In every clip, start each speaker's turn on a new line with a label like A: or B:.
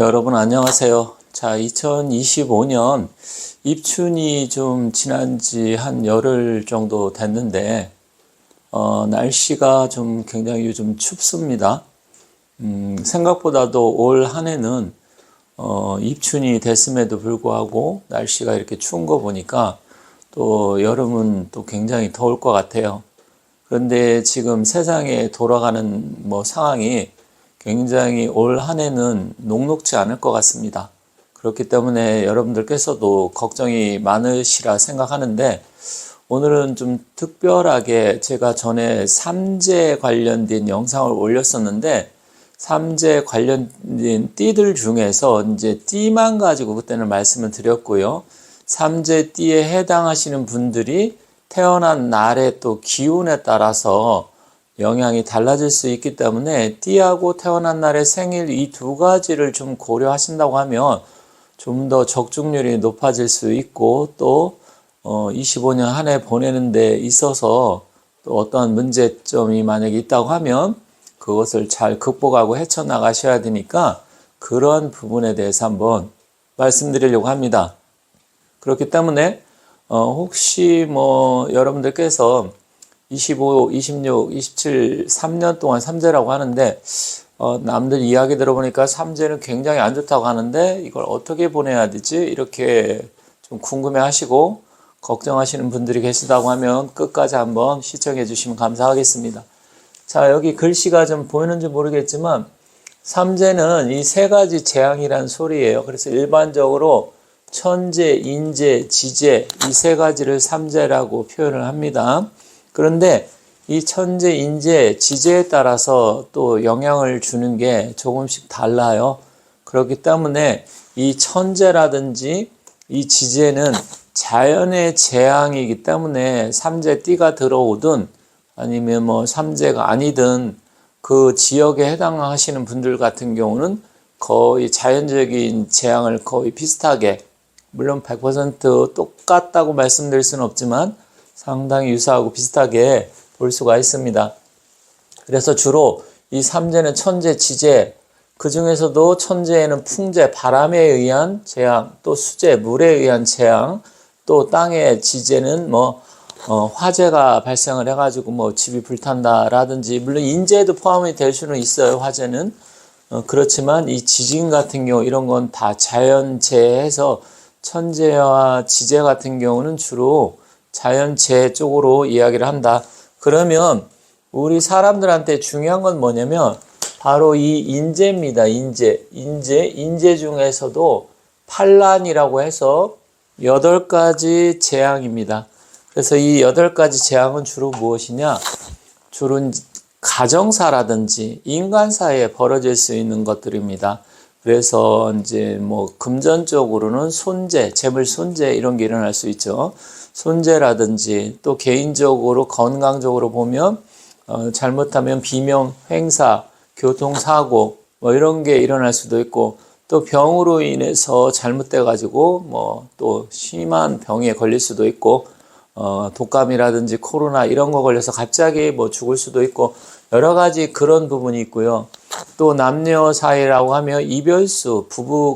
A: 여러분 안녕하세요. 자, 2025년 입춘이 좀 지난 지 한 열흘 정도 됐는데, 어, 날씨가 좀 굉장히 요즘 춥습니다. 음, 생각보다도 올 한 해는, 어, 입춘이 됐음에도 불구하고 날씨가 이렇게 추운 거 보니까 또 여름은 또 굉장히 더울 것 같아요. 그런데 지금 세상에 돌아가는 뭐 상황이 굉장히 올 한 해는 녹록지 않을 것 같습니다. 그렇기 때문에 여러분들께서도 걱정이 많으시라 생각하는데 오늘은 좀 특별하게 제가 전에 삼재 관련된 영상을 올렸었는데 삼재 관련된 띠들 중에서 이제 띠만 가지고 그때는 말씀을 드렸고요. 삼재 띠에 해당하시는 분들이 태어난 날의 또 기운에 따라서 영향이 달라질 수 있기 때문에 띠하고 태어난 날의 생일 이 두 가지를 좀 고려하신다고 하면 좀 더 적중률이 높아질 수 있고 또 어, 25년 한 해 보내는 데 있어서 또 어떤 문제점이 만약에 있다고 하면 그것을 잘 극복하고 헤쳐나가셔야 되니까 그런 부분에 대해서 한번 말씀드리려고 합니다. 그렇기 때문에 어, 혹시 뭐 여러분들께서 25, 26, 27, 3년 동안 삼재라고 하는데 어, 남들 이야기 들어보니까 삼재는 굉장히 안 좋다고 하는데 이걸 어떻게 보내야 되지? 이렇게 좀 궁금해 하시고 걱정하시는 분들이 계시다고 하면 끝까지 한번 시청해 주시면 감사하겠습니다. 자, 여기 글씨가 좀 보이는지 모르겠지만 삼재는 이 세 가지 재앙이란 소리예요. 그래서 일반적으로 천재, 인재, 지재 이 세 가지를 삼재라고 표현을 합니다. 그런데 이 천재, 인재, 지재에 따라서 또 영향을 주는 게 조금씩 달라요. 그렇기 때문에 이 천재라든지 이 지재는 자연의 재앙이기 때문에 삼재 띠가 들어오든 아니면 뭐 삼재가 아니든 그 지역에 해당하시는 분들 같은 경우는 거의 자연적인 재앙을 거의 비슷하게 물론 100% 똑같다고 말씀드릴 수는 없지만 상당히 유사하고 비슷하게 볼 수가 있습니다. 그래서 주로 이 삼재는 천재, 지재, 그 중에서도 천재에는 풍재, 바람에 의한 재앙, 또 수재, 물에 의한 재앙, 또 땅의 지재는 뭐 어, 화재가 발생을 해가지고 뭐 집이 불탄다라든지 물론 인재도 포함이 될 수는 있어요 화재는 어, 그렇지만 이 지진 같은 경우 이런 건 다 자연재해에서 천재와 지재 같은 경우는 주로 자연재해 쪽으로 이야기를 한다. 그러면 우리 사람들한테 중요한 건 뭐냐면 바로 이 인재입니다. 인재. 인재. 인재 중에서도 판란이라고 해서 여덟 가지 재앙입니다. 그래서 이 여덟 가지 재앙은 주로 무엇이냐? 주로 가정사라든지 인간사에 벌어질 수 있는 것들입니다. 그래서 이제 뭐 금전적으로는 손재, 재물 손재 이런 게 일어날 수 있죠. 손재라든지 또 개인적으로 건강적으로 보면 어, 잘못하면 비명, 행사, 교통사고 뭐 이런 게 일어날 수도 있고 또 병으로 인해서 잘못돼 가지고 뭐 또 심한 병에 걸릴 수도 있고 어, 독감이라든지 코로나 이런 거 걸려서 갑자기 뭐 죽을 수도 있고 여러 가지 그런 부분이 있고요. 또 남녀 사이라고 하면 이별수, 부부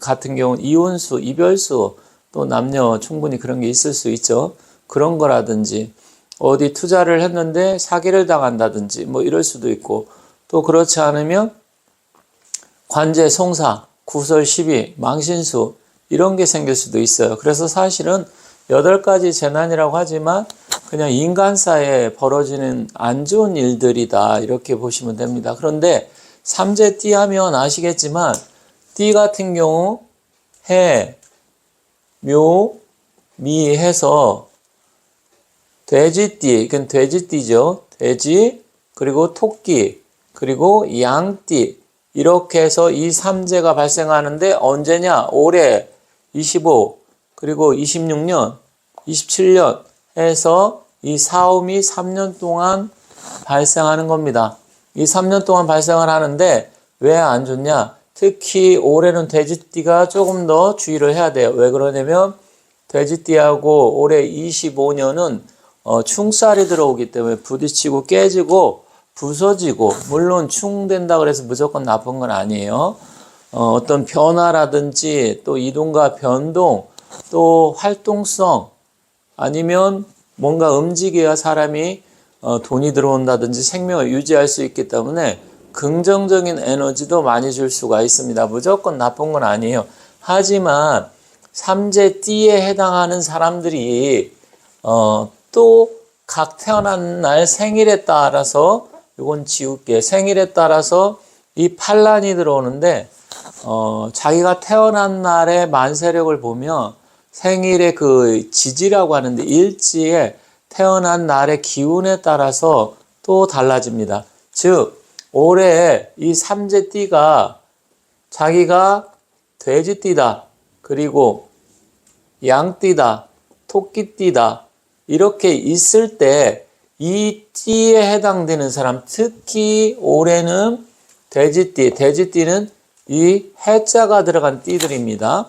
A: 같은 경우는 이혼수, 이별수, 또 남녀 충분히 그런 게 있을 수 있죠. 그런 거라든지 어디 투자를 했는데 사기를 당한다든지 뭐 이럴 수도 있고 또 그렇지 않으면 관제 송사, 구설 시비, 망신수 이런 게 생길 수도 있어요. 그래서 사실은 여덟 가지 재난이라고 하지만 그냥 인간사에 벌어지는 안 좋은 일들이다 이렇게 보시면 됩니다. 그런데 삼재 띠 하면 아시겠지만 띠 같은 경우 해, 묘, 미 해서 돼지띠, 이건 돼지띠죠. 돼지, 그리고 토끼, 그리고 양띠 이렇게 해서 이 삼재가 발생하는데 언제냐? 올해 25, 그리고 26년, 27년 해서 이 사움이 3년 동안 발생하는 겁니다. 이 3년 동안 발생을 하는데 왜 안 좋냐? 특히 올해는 돼지띠가 조금 더 주의를 해야 돼요. 왜 그러냐면 돼지띠하고 올해 25년은 어, 충살이 들어오기 때문에 부딪히고 깨지고 부서지고 물론 충된다 그래서 무조건 나쁜 건 아니에요. 어, 어떤 변화라든지 또 이동과 변동 또 활동성 아니면 뭔가 움직여야 사람이 어, 돈이 들어온다든지 생명을 유지할 수 있기 때문에 긍정적인 에너지도 많이 줄 수가 있습니다. 무조건 나쁜 건 아니에요. 하지만 삼재 띠에 해당하는 사람들이 어, 또 각 태어난 날 생일에 따라서 이건 지울게 생일에 따라서 이 반란이 들어오는데 어, 자기가 태어난 날의 만세력을 보면 생일의 그 지지라고 하는데 일지에 태어난 날의 기운에 따라서 또 달라집니다. 즉 올해 이 삼재띠가 자기가 돼지띠다 그리고 양띠다 토끼띠다 이렇게 있을 때 이 띠에 해당되는 사람 특히 올해는 돼지띠 돼지띠는 이 해자가 들어간 띠들입니다.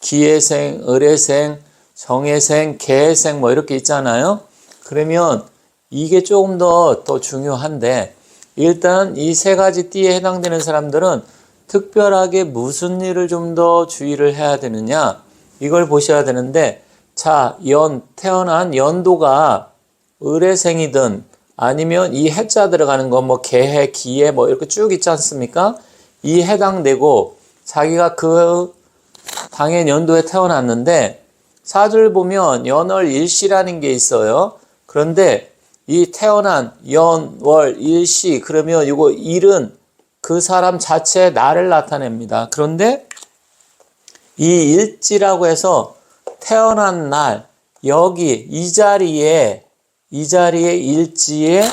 A: 기해생, 을해생, 정해생, 개해생 뭐 이렇게 있잖아요. 그러면 이게 조금 더 더 중요한데 일단 이 세 가지 띠에 해당되는 사람들은 특별하게 무슨 일을 좀 더 주의를 해야 되느냐 이걸 보셔야 되는데 자, 연 태어난 연도가 을해생이든 아니면 이 해자 들어가는 거뭐 개해, 기해 뭐 이렇게 쭉 있지 않습니까? 이 해당되고 자기가 그 당의 연도에 태어났는데 사주를 보면 연월 일시라는 게 있어요. 그런데 이 태어난 연 월 일시 그러면 이거 일은 그 사람 자체의 날을 나타냅니다. 그런데 이 일지라고 해서 태어난 날 여기 이 자리에 이 자리에 일지에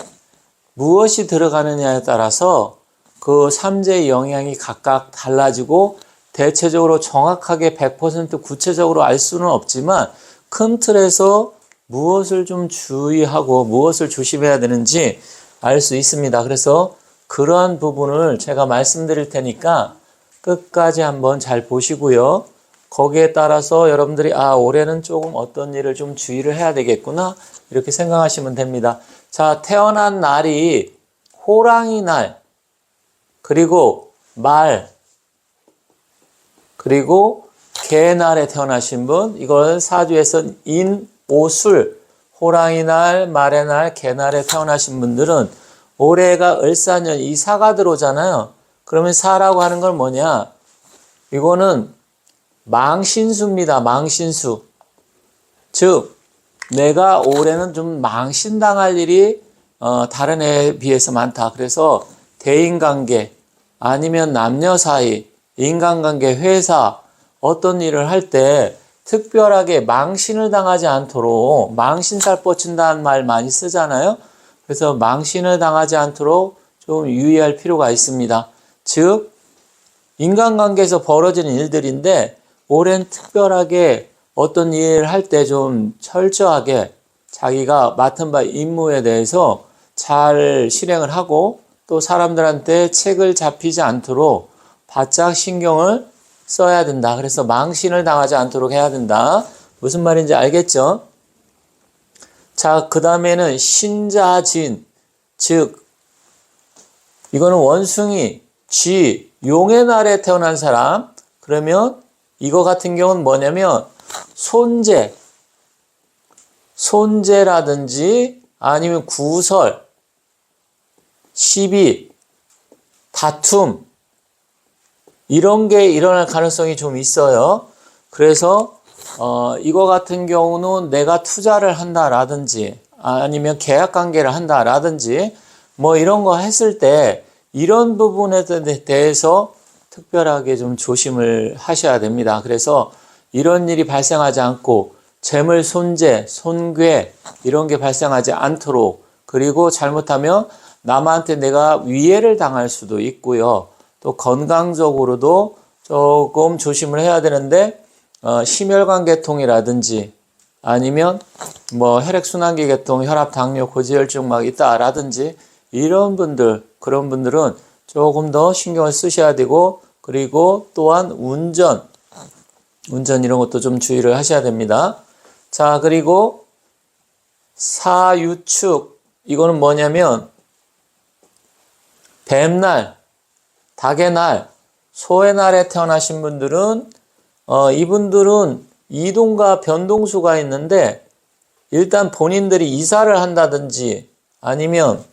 A: 무엇이 들어가느냐에 따라서 그 삼재의 영향이 각각 달라지고 대체적으로 정확하게 100% 구체적으로 알 수는 없지만 큰 틀에서 무엇을 좀 주의하고 무엇을 조심해야 되는지 알 수 있습니다. 그래서 그러한 부분을 제가 말씀드릴 테니까 끝까지 한번 잘 보시고요. 거기에 따라서 여러분들이 아 올해는 조금 어떤 일을 좀 주의를 해야 되겠구나 이렇게 생각하시면 됩니다. 자 태어난 날이 호랑이 날 그리고 말 그리고 개 날에 태어나신 분 이걸 사주에서 인 오술 호랑이 날 말의 날 개날에 태어나신 분들은 올해가 을사년 이 사가 들어오잖아요. 그러면 사라고 하는 건 뭐냐? 이거는 망신수입니다. 망신수. 즉, 내가 올해는 좀 망신당할 일이 어, 다른 해에 비해서 많다. 그래서 대인관계 아니면 남녀 사이, 인간관계, 회사 어떤 일을 할 때 특별하게 망신을 당하지 않도록 망신살 뻗친다는 말 많이 쓰잖아요. 그래서 망신을 당하지 않도록 좀 유의할 필요가 있습니다. 즉, 인간관계에서 벌어지는 일들인데 올해는 특별하게 어떤 일을 할때 좀 철저하게 자기가 맡은 바 임무에 대해서 잘 실행을 하고 또 사람들한테 책을 잡히지 않도록 바짝 신경을 써야 된다. 그래서 망신을 당하지 않도록 해야 된다. 무슨 말인지 알겠죠? 자, 그 다음에는 신자진. 즉, 이거는 원숭이, 쥐, 용의 날에 태어난 사람. 그러면 이거 같은 경우는 뭐냐면 손재, 손재라든지 아니면 구설, 시비, 다툼 이런 게 일어날 가능성이 좀 있어요. 그래서 어, 이거 같은 경우는 내가 투자를 한다라든지 아니면 계약 관계를 한다라든지 뭐 이런 거 했을 때 이런 부분에 대해서 특별하게 좀 조심을 하셔야 됩니다. 그래서 이런 일이 발생하지 않고 재물 손재, 손괴 이런 게 발생하지 않도록 그리고 잘못하면 남한테 내가 위해를 당할 수도 있고요. 또 건강적으로도 조금 조심을 해야 되는데 어, 심혈관 계통이라든지 아니면 뭐 혈액순환기 계통, 혈압, 당뇨, 고지혈증 막 있다라든지 이런 분들 그런 분들은 조금 더 신경을 쓰셔야 되고 그리고 또한 운전 운전 이런 것도 좀 주의를 하셔야 됩니다. 자 그리고 사유축 이거는 뭐냐면 뱀날, 닭의 날 소의 날에 태어나신 분들은 어, 이분들은 이동과 변동수가 있는데 일단 본인들이 이사를 한다든지 아니면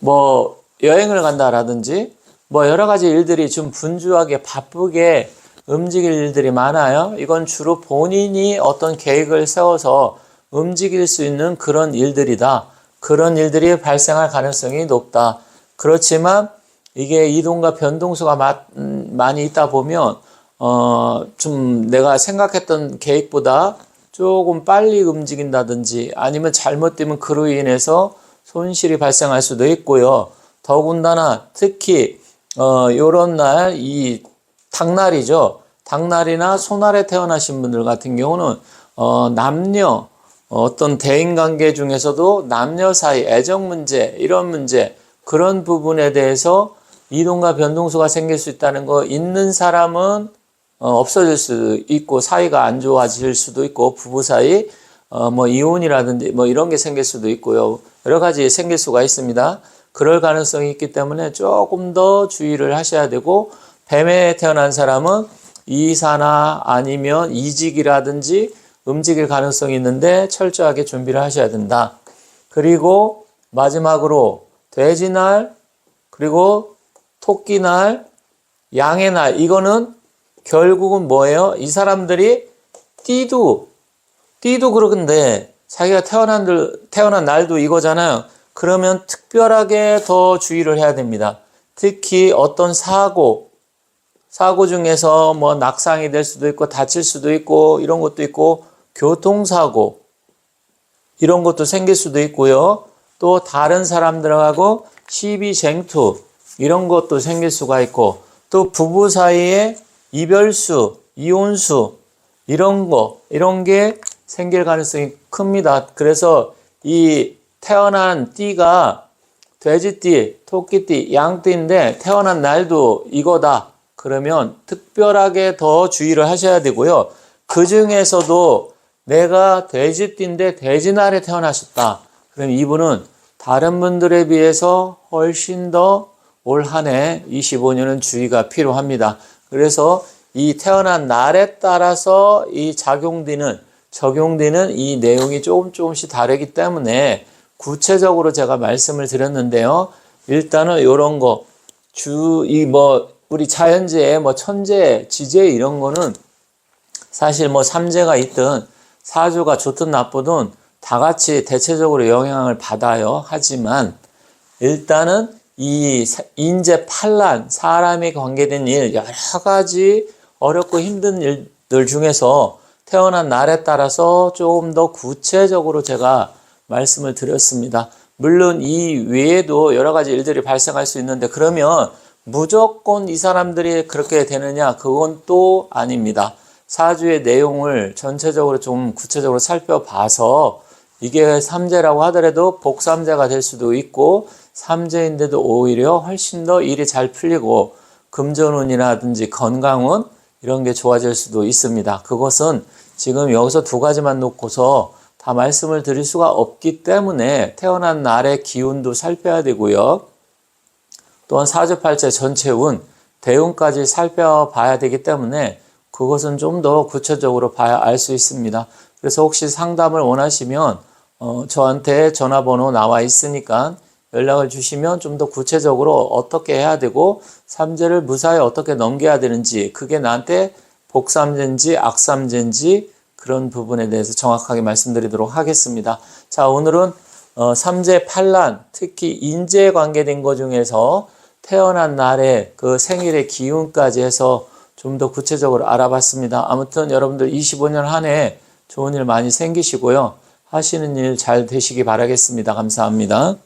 A: 뭐 여행을 간다라든지 뭐 여러 가지 일들이 좀 분주하게 바쁘게 움직일 일들이 많아요. 이건 주로 본인이 어떤 계획을 세워서 움직일 수 있는 그런 일들이다. 그런 일들이 발생할 가능성이 높다. 그렇지만 이게 이동과 변동수가 마, 음, 많이 있다 보면 어, 좀 내가 생각했던 계획보다 조금 빨리 움직인다든지 아니면 잘못되면 그로 인해서 손실이 발생할 수도 있고요. 더군다나 특히 어, 요런 날 이 닭날이죠. 닭날이나 소날에 태어나신 분들 같은 경우는 어, 남녀 어떤 대인 관계 중에서도 남녀 사이 애정 문제 이런 문제 그런 부분에 대해서 이동과 변동수가 생길 수 있다는 거 있는 사람은 어, 없어질 수도 있고 사이가 안 좋아질 수도 있고 부부 사이 어, 뭐 이혼이라든지 뭐 이런 게 생길 수도 있고요 여러 가지 생길 수가 있습니다. 그럴 가능성이 있기 때문에 조금 더 주의를 하셔야 되고 뱀에 태어난 사람은 이사나 아니면 이직이라든지 움직일 가능성이 있는데 철저하게 준비를 하셔야 된다. 그리고 마지막으로 돼지날 그리고 토끼날 양의 날 이거는 결국은 뭐예요? 이 사람들이 띠도 띠도 그러는데 자기가 태어난 태어난 날도 이거잖아요. 그러면 특별하게 더 주의를 해야 됩니다. 특히 어떤 사고, 사고 중에서 뭐 낙상이 될 수도 있고 다칠 수도 있고 이런 것도 있고 교통사고 이런 것도 생길 수도 있고요. 또 다른 사람들하고 시비 쟁투 이런 것도 생길 수가 있고 또 부부 사이에 이별수, 이혼수 이런 거 이런 게 생길 가능성이 큽니다. 그래서 이 태어난 띠가 돼지띠, 토끼띠, 양띠인데 태어난 날도 이거다. 그러면 특별하게 더 주의를 하셔야 되고요. 그 중에서도 내가 돼지띠인데 돼지날에 태어나셨다. 그럼 이분은 다른 분들에 비해서 훨씬 더 올 한 해 25년은 주의가 필요합니다. 그래서 이 태어난 날에 따라서 이 작용되는 적용되는 이 내용이 조금 조금씩 다르기 때문에 구체적으로 제가 말씀을 드렸는데요. 일단은 이런 거, 주, 이 뭐, 우리 자연재해, 뭐 천재, 지재 이런 거는 사실 뭐 삼재가 있든 사주가 좋든 나쁘든 다 같이 대체적으로 영향을 받아요. 하지만 일단은 이 인재 판란, 사람이 관계된 일, 여러 가지 어렵고 힘든 일들 중에서 태어난 날에 따라서 조금 더 구체적으로 제가 말씀을 드렸습니다. 물론 이 외에도 여러 가지 일들이 발생할 수 있는데 그러면 무조건 이 사람들이 그렇게 되느냐? 그건 또 아닙니다. 사주의 내용을 전체적으로 좀 구체적으로 살펴봐서 이게 삼재라고 하더라도 복삼재가 될 수도 있고 삼재인데도 오히려 훨씬 더 일이 잘 풀리고 금전운이라든지 건강운 이런 게 좋아질 수도 있습니다. 그것은 지금 여기서 두 가지만 놓고서 다 말씀을 드릴 수가 없기 때문에 태어난 날의 기운도 살펴야 되고요. 또한 사주팔자 전체 운, 대운까지 살펴봐야 되기 때문에 그것은 좀 더 구체적으로 봐야 알 수 있습니다. 그래서 혹시 상담을 원하시면 어, 저한테 전화번호 나와 있으니까 연락을 주시면 좀 더 구체적으로 어떻게 해야 되고 삼재를 무사히 어떻게 넘겨야 되는지 그게 나한테 복삼재인지 악삼재인지 그런 부분에 대해서 정확하게 말씀드리도록 하겠습니다. 자, 오늘은 어, 삼재 팔란, 특히 인재에 관계된 것 중에서 태어난 날의 그 생일의 기운까지 해서 좀 더 구체적으로 알아봤습니다. 아무튼 여러분들 25년 한 해 좋은 일 많이 생기시고요. 하시는 일 잘 되시기 바라겠습니다. 감사합니다.